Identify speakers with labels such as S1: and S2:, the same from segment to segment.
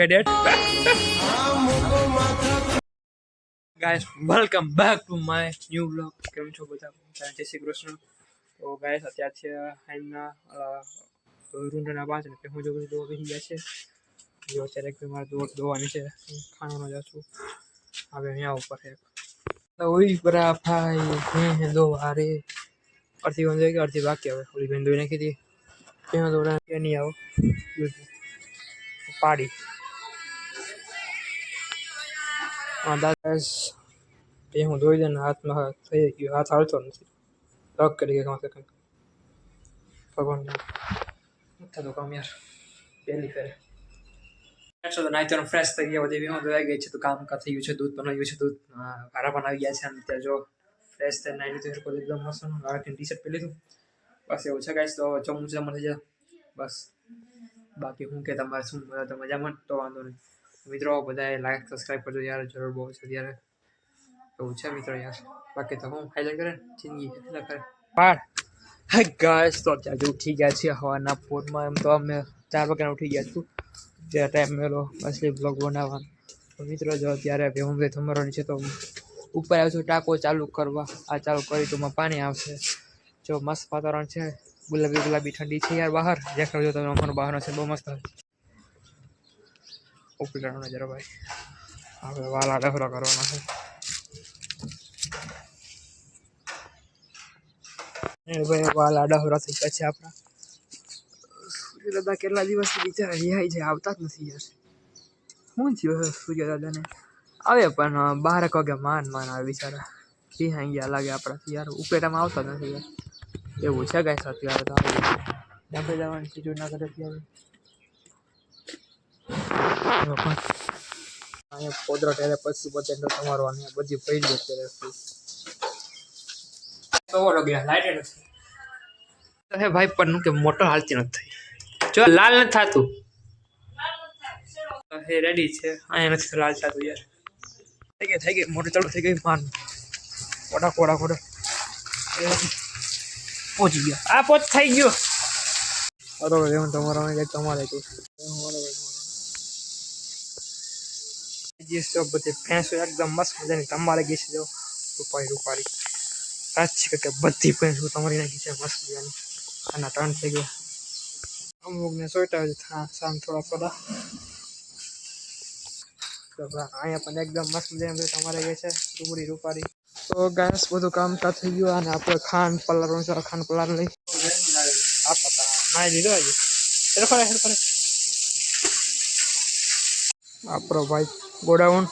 S1: edit. guys, welcome back to my new vlog. કેમ છો બધા? જય શ્રી કૃષ્ણ. તો ગાઈસ અત્યારે છે હાઈના રૂંડના પાંચ ને હું જો બધું દોવા બેસી ગયા છે. જો અત્યારે એક મારે દો દોવાની છે ખાવાનો જાઉં છું. હવે અહીંયા ઉપર તો ઓઈ બરા ભાઈ હે દો હારે. અડધી બંધ કે અડધી બાકી હવે. ઓલી બેન દોઈ નાખી હતી. ત્યાં દોડા કે નહીં આવો. પાડી. હા, દાદા એ હું ધોઈ દઈને હાથમાં હાથ થઈ ગયો. હાથ હાલતો નથી. લોક કરી ગયા કમસે કમ ભગવાન થતું કામ યાર. પહેલી ફેરે. તો નાઈ તો ફ્રેશ થઈ ગયા, બધી વીમો ધોઈ ગઈ છે, તો કામ કા થઈ ગયું છે, દૂધ બનાવ્યું છે, દૂધ. ભારા આવી ગયા છે, અને ત્યાં જો ફ્રેશ થઈ નાઈ લીધું હેરકો એકદમ મસ્ત રાખીને ટી શર્ટ પહેરી લીધું. બસ એવું છે ગાઈશ તો જમવું છે મને જાય બસ. બાકી હું કે તમારે શું બધા તો મજામાં? તો વાંધો નહીં. મિત્રો બધાએ લાઈક સબસ્ક્રાઈબ કરજો યાર જરૂર બહુ છે ત્યારે એવું છે મિત્રો યાર બાકી તો હું હાઈલાઈટ કરે જિંદગી એટલે કરે પાડ હાય ગાઈસ તો અત્યારે ઉઠી ગયા છીએ હવાના પોરમાં એમ તો અમે ચાર વાગ્યાના ઉઠી ગયા છું જે ટાઈમ મેલો અસલી બ્લોગ બનાવવાનો મિત્રો જો અત્યારે ભેહું ભે થમરવાની છે તો ઉપર આવશું ટાંકો ચાલુ કરવા આ ચાલુ કરી તો પાણી આવશે જો મસ્ત વાતાવરણ છે ગુલાબી ગુલાબી ઠંડી છે યાર બહાર દેખાડજો તમે અમારો બહારનો છે બહુ મસ્ત ઉપલાનો જરા ભાઈ. હવે વાલા ડફરા કરવાના છે. ભાઈ, વાલા ડફરા થઈ ગયા છે આપણા. સૂર્યદાદા કેટલા દિવસથી બિચારા રિહાઈ છે, આવતા જ નથી યાર. શું થયું હશે દાદાને આવે પણ બાર એક વાગે માન માન આવે બિચારા. રિહાઈ ગયા લાગે આપણાથી યાર. ઉપેટામાં આવતા નથી યાર. એવું છે કાંઈ અત્યારે તો ડાબે જવાની સીટો ના કરે અત્યારે અહીંયા પોદરા ટેરે પછી પછી તમારો અહીંયા બધી પડી ગઈ અત્યારે તો ગયા લાઈટ નથી હે ભાઈ પણ કે મોટર હાલતી નથી જો લાલ નથી થતું? હે રેડી છે. અહીંયા નથી લાલ થતું યાર. થઈ ગઈ થઈ ગઈ. મોટર ચાલુ થઈ ગઈ. માન કોડા કોડા કોડા પહોંચી ગયા. આ પહોંચ થઈ ગયો. બરોબર એવું તમારા તમારે કહું જો બધી ભેંસો એકદમ મસ્ત મજાની તમારે ગેસ જો. રૂપાળી રૂપારી સાચી કે બધી ભેંસો તમારી નાખી છે, મસ્ત મજાની. આના ત્રણ થઈ ગયા. અમુકને સોટા થા, સામ થોડા થોડા. અહીંયા પણ એકદમ મસ્ત મજાની તમારે ગઈ છે રૂપડી રૂપારી તો ગેસ બધું કામ કા થઈ ગયું અને આપણે ખાંડ પલાર ખાન પલાર લઈ. આ નાઈ લીધો હજી ખરે ખરે આપણો ભાઈ ગોડાઉન.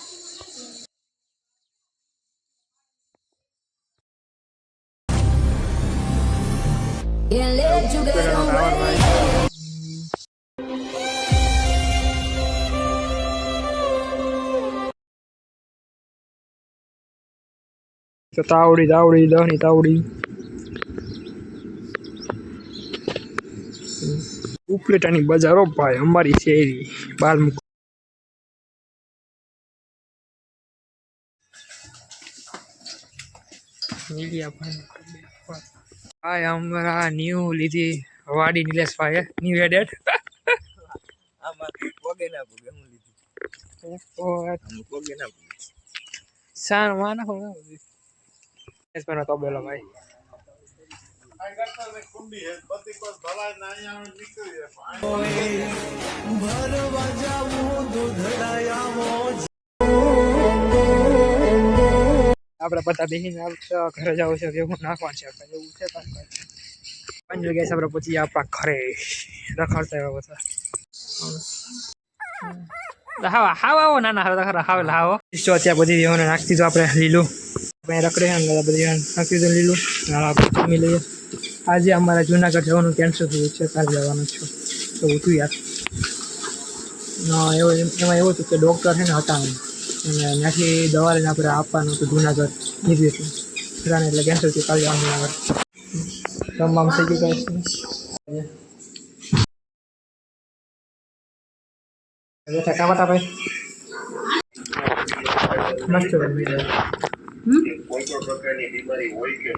S1: તાવડી તાવડી દહની તાવડી. ઉપલેટાની બજારો ભાઈ અમારી શેરી બાલમુખ. ભાઈ અમારા ન્યુ લીધી વાડી નિલેશભાઈ ન્યુ એડેડ
S2: આમાં પગે ના પગે હું
S1: આપણે બધા બેસીને ઘરે જવું છે એવું નાખવાનું છે આપણે એવું છે કાંઈ પાંચ વાગ્યા આપણે પછી આપણા ઘરે રખડતા એવા બધા. હાવા હાવા આવો ના ના હવે ખરા હાવે અત્યારે બધી આપણે લીલું. આપણે રખડે અને બધી નાખી દીધું લીલું. આપણે જમી લઈએ. આજે અમારે જુનાગઢ જવાનું કેન્સલ થયું છે કાલ જવાનું છું. તો ઉઠું યાર એમાં એવું હતું કે ડૉક્ટર છે ને હતા અને ત્યાંથી દવા લઈને આપણે આપવાનું હતું જુનાગઢ હતું બધાને એટલે કેન્સલ થયું કાલે જવાનું આગળ જમવામાં થઈ ગયું કાંઈ? બેઠા ભાઈ મસ્ત બની જાય.
S2: કોઈ પણ પ્રકારની બીમારી હોય કે